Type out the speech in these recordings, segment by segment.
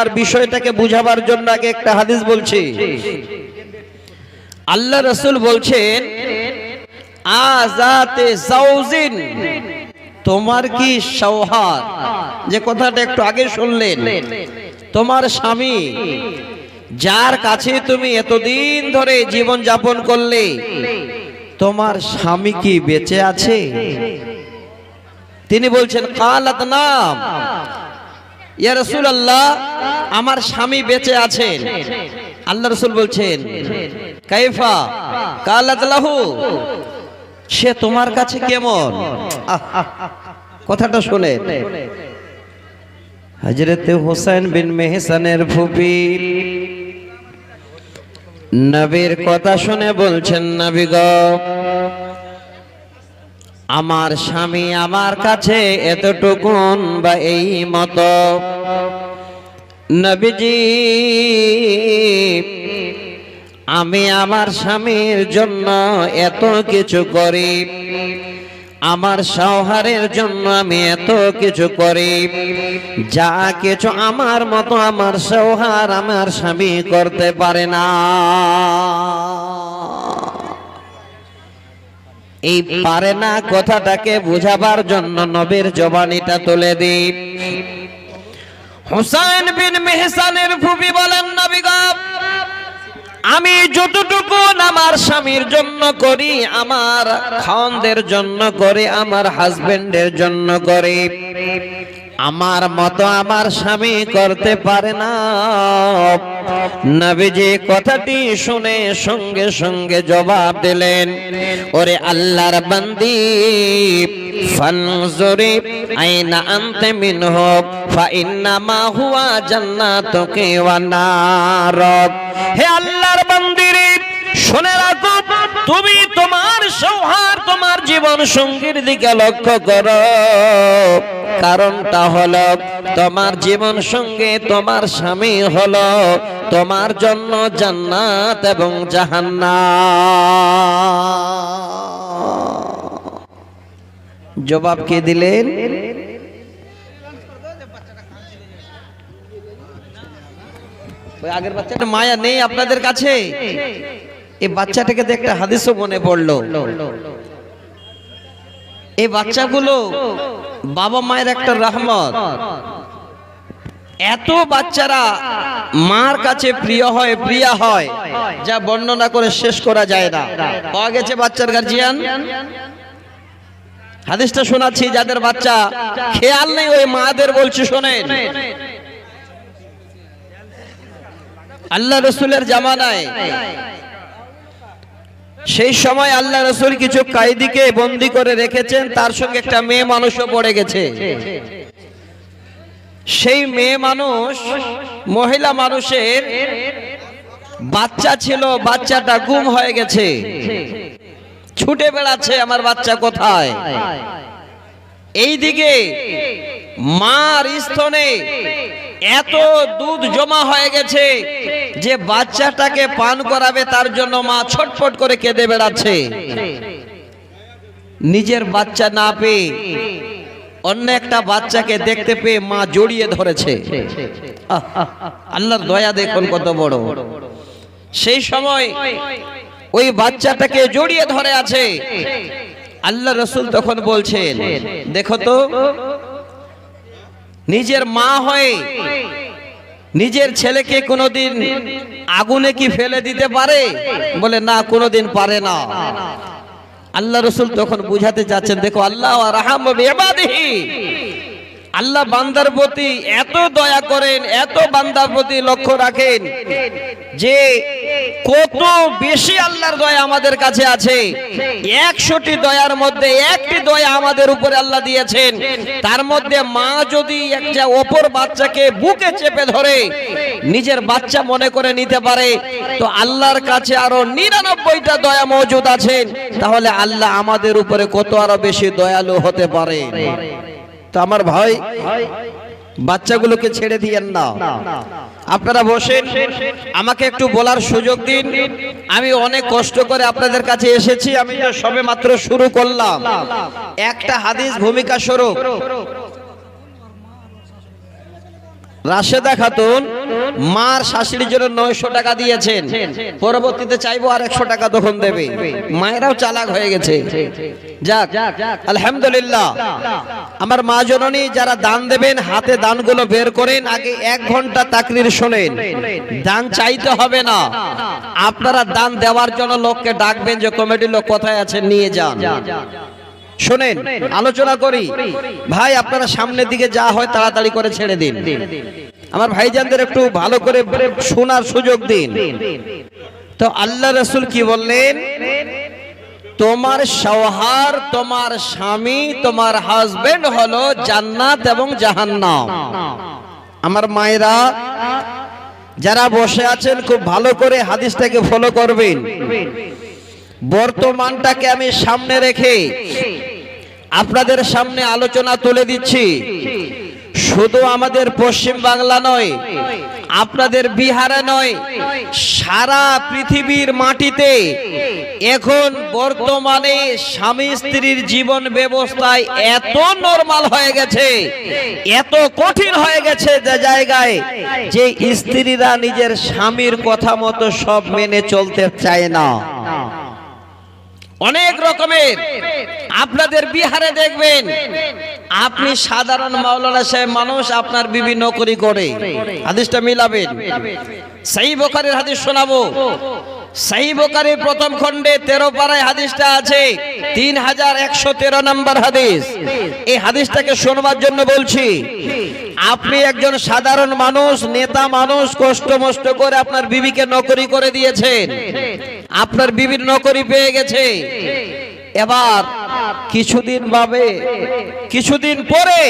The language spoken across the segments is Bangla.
আমার বিষয়টাকে বুঝাবার জন্য আগে একটা হাদিস বলছি। আল্লাহ রসুল বলছেন আজাতে জাউজিন তোমার কি সৌহার যে কথাটা একটু আগে শুনলেন। তোমার স্বামী, যার কাছে তুমি এতদিন ধরে জীবন যাপন করলে, তোমার স্বামী কি বেঁচে আছে? তিনি বলছেন, কালাত নাম ইয়া রাসূলুল্লাহ, আমার স্বামী বেঁচে আছেন। আল্লাহ রসুল বলছেন, কাইফা কালাত সে তোমার কাছে কেমন? কথাটা শুনে। হজরতে হোসেন বিন মেহসানের ফুপি নবীর কথা শুনে বলছেন, নবী গো আমার স্বামী আমার কাছে এতটুকুন বা এই মতো। নবীজি, আমি আমার স্বামীর জন্য এত কিছু করি। আমার সৌহারের জন্য আমি এত কিছু করি। যা কিছু আমার মতো আমার সৌহার আমার স্বামী করতে পারে না। এই পারে না কথাটাকে বুঝাবার জন্য নবীর জবানিটা তুলে দিন হুসাইন বিন মেহসানের ফুবি বলেন নবীগব আমি যতটুকু আমার স্বামীর জন্য করি, আমার খানদের জন্য করে, আমার হাজবেন্ডের জন্য করি আমার মতো আমার স্বামী করতে পারে না। নবীজি কথাটি শুনে সঙ্গে সঙ্গে জবাব দিলেন, ওরে আল্লাহর বান্দি, ফানজুরি আইনা আনতে মিনহু ফা ইন্নামা হুয়া জান্নাতুকে ওয়া নারক। হে আল্লাহর বান্দিরে শুনে রাখো, তুমি তোমার সৌহার তোমার জীবন সঙ্গীর দিকে লক্ষ্য করো। কারণটা হলো তোমার জীবন সঙ্গে তোমার স্বামী হলো তোমার জন্য জান্নাত এবং জাহান্নাম। জবাব কে দিলেন? আগের বাচ্চাটা মায়া নেই আপনাদের কাছে? এই বাচ্চাটাকে একটা হাদিসও মনে পড়ল। এই বাচ্চাগুলো বাবা মায়ের একটা রহমত। এত বাচ্চারা মার কাছে প্রিয় হয়, প্রিয়া হয়, যা বর্ণনা করে শেষ করা যায় না। পাওয়া গেছে বাচ্চার গার্জিয়ান হাদিসটা শোনাচ্ছি, যাদের বাচ্চা খেয়াল নেই, ওই মাদের বলছি শোনেন। আল্লাহ রসুলের জামানায় সেই সময় আল্লাহ রসুল কিছু কায়দিকে বন্দি করে রেখেছেন, তার সঙ্গে একটা মেয়ে মানুষও পড়ে গেছে। সেই মেয়ে মানুষ মহিলা মানুষের বাচ্চা ছিল, বাচ্চাটা গুম হয়ে গেছে। ছুটে বেড়াচ্ছে, আমার বাচ্চা কোথায়? এইদিকে মার স্তনে এত দুধ জমা হয়ে গেছে যে বাচ্চাটাকে পান করাবে তার জন্য মা ছটফট করে কেঁদে বেড়াচ্ছে। নিজের বাচ্চা না পেয়ে অন্য একটা বাচ্চাকে দেখতে পেয়ে মা জড়িয়ে ধরেছে। আল্লাহর দয়া দেখুন কত বড়। সেই সময় ওই বাচ্চাটাকে জড়িয়ে ধরে আছে। আল্লাহ রসুল তখন বলছেন, দেখো তো, নিজের মা হয়ে নিজের ছেলেকে কোনোদিন আগুনে কি ফেলে দিতে পারে? বলে, না, কোনোদিন পারে না। আল্লাহ রসুল তখন বুঝাতে যাচ্ছেন, দেখো, আল্লাহ আল্লাহ বান্দার প্রতি এত দয়া করেন, এত বান্দার প্রতি লক্ষ্য রাখেন যে কত বেশি আল্লাহর দয়া আমাদের কাছে আছে। একশোটি দয়ার মধ্যে একটি দয়া আমাদের উপরে আল্লাহ দিয়েছেন। তার মধ্যে মা যদি একটা অপর বাচ্চাকে বুকে চেপে ধরে নিজের বাচ্চা মনে করে নিতে পারে, তো আল্লাহর কাছে আরও নিরানব্বইটা দয়া মজুদ আছেন তাহলে আল্লাহ আমাদের উপরে কত আরও বেশি দয়ালু হতে পারে। তো আমার ভাই, বাচ্চাগুলোকে ছেড়ে দিয়েন না। আপনারা বসেন, আমাকে একটু বলার সুযোগ দিন। আমি অনেক কষ্ট করে আপনাদের কাছে এসেছি, আমি সবে মাত্র শুরু করলাম। একটা হাদিস ভূমিকা স্বরূপ। রাশেদা খাতুন মার শাশুড়ির জন্য নয়শো টাকা দিয়েছেন। পরবর্তীতে চাইব আর একশো টাকা তখন দেবে। মায়েরাও চালাক হয়ে গেছে। যাক, আলহামদুলিল্লাহ। আমার মা জননী যারা দান দেবেন, হাতে দানগুলো বের করেন, আগে এক ঘণ্টা তাকরির শোনেন। দান চাইতে হবে না। আপনারা দান দেওয়ার জন্য লোককে ডাকবেন যে কমিটির লোক কোথায় আছে, নিয়ে যান। শোনেন, আলোচনা করি। ভাই, আপনারা সামনের দিকে যা হয় তাড়াতাড়ি করে ছেড়ে দিন। আমার ভাইজানদের একটু ভালো করে শোনার সুযোগ দিন। তো আল্লাহ রসুল কি বললেন? তোমার সৌহার তোমার স্বামী, তোমার হাজবেন্ড হলো জান্নাত এবং জাহান্নাম। আমার মায়েরা, যারা বসে আছেন, খুব ভালো করে হাদিসটাকে ফলো করবেন। বর্তমানটাকে আমি সামনে রেখে আপনাদের সামনে আলোচনা তুলে দিচ্ছি। শুধু আমাদের পশ্চিম বাংলা নয়, আপনাদের বিহারে নয়, সারা পৃথিবীর মাটিতে এখন বর্তমানে স্বামী স্ত্রীর জীবন ব্যবস্থায় এত নরমাল হয়ে গেছে, এত কঠিন হয়ে গেছে যে জায়গায় যে স্ত্রীরা নিজের স্বামীর কথা মতো সব মেনে চলতে চায় না। অনেক রকমের আপনাদের বিহারে দেখবেন, আপনি সাধারণ মাওলানা সাহেব মানুষ, আপনার বিবি নকরি করে। হাদিসটা মিলাবেন। সেই বোকারের হাদিস শোনাবো। সেই বোকারের প্রথম খণ্ডে তেরো পাড়ায় হাদিসটা আছে, তিন হাজার একশো তেরো নম্বর হাদিস। এই হাদিসটাকে শোনবার জন্য বলছি, আপনি একজন সাধারণ মানুষ, নেতা মানুষ, কষ্ট মষ্ট করে আপনার বিবিকে নকরি করে দিয়েছেন। আপনার বিবির নকরি পেয়ে গেছে। এবার কিছুদিন ভাবে কিছুদিন পরে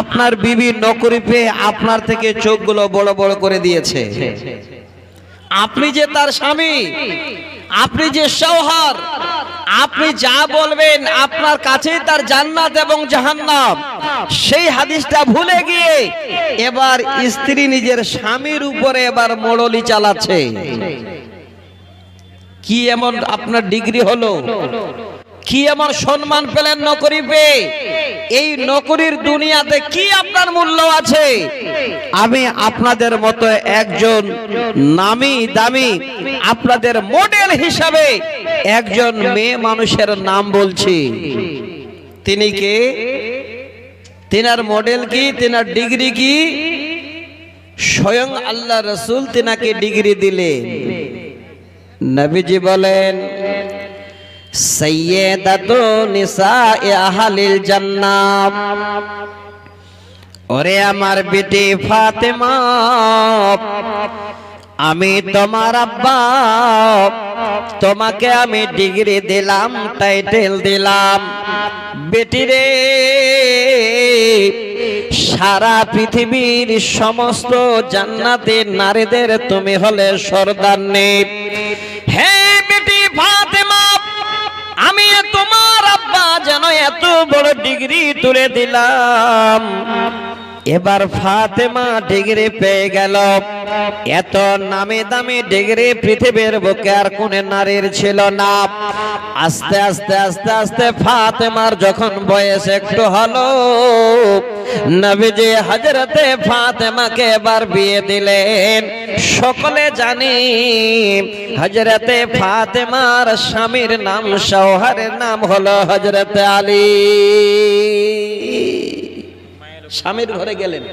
আপনার বিবির নকরি পেয়ে আপনার থেকে চোখগুলো বড় বড় করে দিয়েছে। আপনি যে তার স্বামী, আপনি যে সৌহার আপনি যা বলবেন আপনার কাছেই তার জান্নাত এবং জাহান্নাম। সেই হাদিসটা ভুলে গিয়ে এবার স্ত্রী নিজের স্বামীর উপরে এবার মোড়লি চালাচ্ছে। কি এমন আপনার ডিগ্রি হলো? কি আমার সম্মান পেলেন নকরি পেয়ে? এই নকরির দুনিয়াতে কি আপনার মূল্য আছে? আমি আপনাদের মতো একজন নামি দামি, আপনাদের মডেল হিসাবে একজন মেয়ে মানুষের নাম বলছি। তিনি কে? তিনার মডেল কি? তিনার ডিগ্রি কি? স্বয়ং আল্লাহ রসুল তিনাকে ডিগ্রি দিলেন। নবীজি বলেন ওরে আমার বেটি ফাতেমা, আমি তোমার আব্বা, তোমাকে আমি ডিগ্রি দিলাম, টাইটেল দিলাম। বেটি রে, সারা পৃথিবীর সমস্ত জান্নাতের নারীদের তুমি হলে সর্দান্নে হে এত বড় ডিগ্রি তুলে দিলাম। এবার ফাতেমা ডিগ্রি পেয়ে গেল। এত নামে দামি ডিগ্রি পৃথিবীর বুকে আর কোন নারীর ছিল না। আস্তে আস্তে আস্তে আস্তে ফাতেমার যখন বয়স একটু হলো, নবীজি হজরতে ফাতেমাকে এবার বিয়ে দিলেন। সকলে জানি হজরতে ফাতেমার স্বামীর নাম সৌহারের নাম হলো হজরত আলী। স্বামীর ঘরে গেলেন।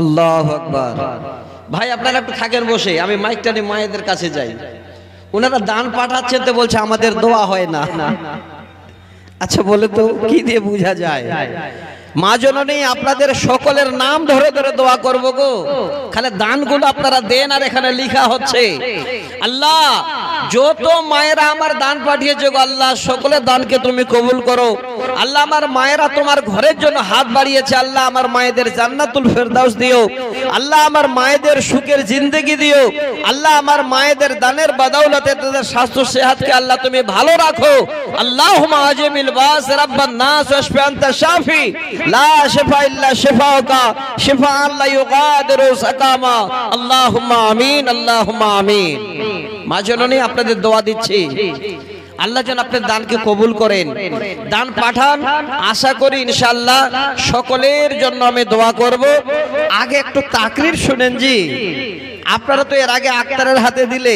আল্লাহ আকবার। ভাই, আপনারা একটু থাকেন বসে, আমি মাইকটা নিয়ে মায়েদের কাছে যাই। ওনারা দান পাঠাচ্ছেন তো বলছে, আমাদের দোয়া হয় না। আচ্ছা বলে তো কি দিয়ে বোঝা যায়? মা জননী, আপনাদের সকলের নাম ধরে ধরে দোয়া করব গো। খালি দানগুলো আপনারা দেন আর এখানে লেখা হচ্ছে, আল্লাহ যত মায়েরা আমার দান পাঠিয়েছে গো আল্লাহ, সকলের দানকে তুমি কবুল করো। আল্লাহ আমার মায়েরা তোমার ঘরের জন্য হাত বাড়িয়েছে। আল্লাহ আমার মায়েদের জান্নাতুল ফেরদাউস দিও। আল্লাহ আমার মায়েদের সুখের জিন্দগি দিও। আল্লাহ আমার মায়েদের দানের বাদাউলাতে তাদের স্বাস্থ্য, সেহাতকে আল্লাহ তুমি ভালো রাখো। আল্লাহ আজিমিল বাস রাব্বান নাস ওয়াশফি আনতা শাফি। লা শিফা ইল্লা শিফাউকা। শিফা আল্লাহ ইউগাদিরু সাকামা। আল্লাহুম্মা আমিন আল্লাহুম্মা আমিন। মা জননী, আপনাদের দোয়া দিচ্ছি। আল্লাহ যেন আপনার দানকে কবুল করেন। দান পাঠান, আশা করি ইনশাল্লাহ সকলের জন্য আমি দোয়া করব। আগে একটু তাকরির শুনেন জি। আপনারা তো এর আগে আক্তারের হাতে দিলে।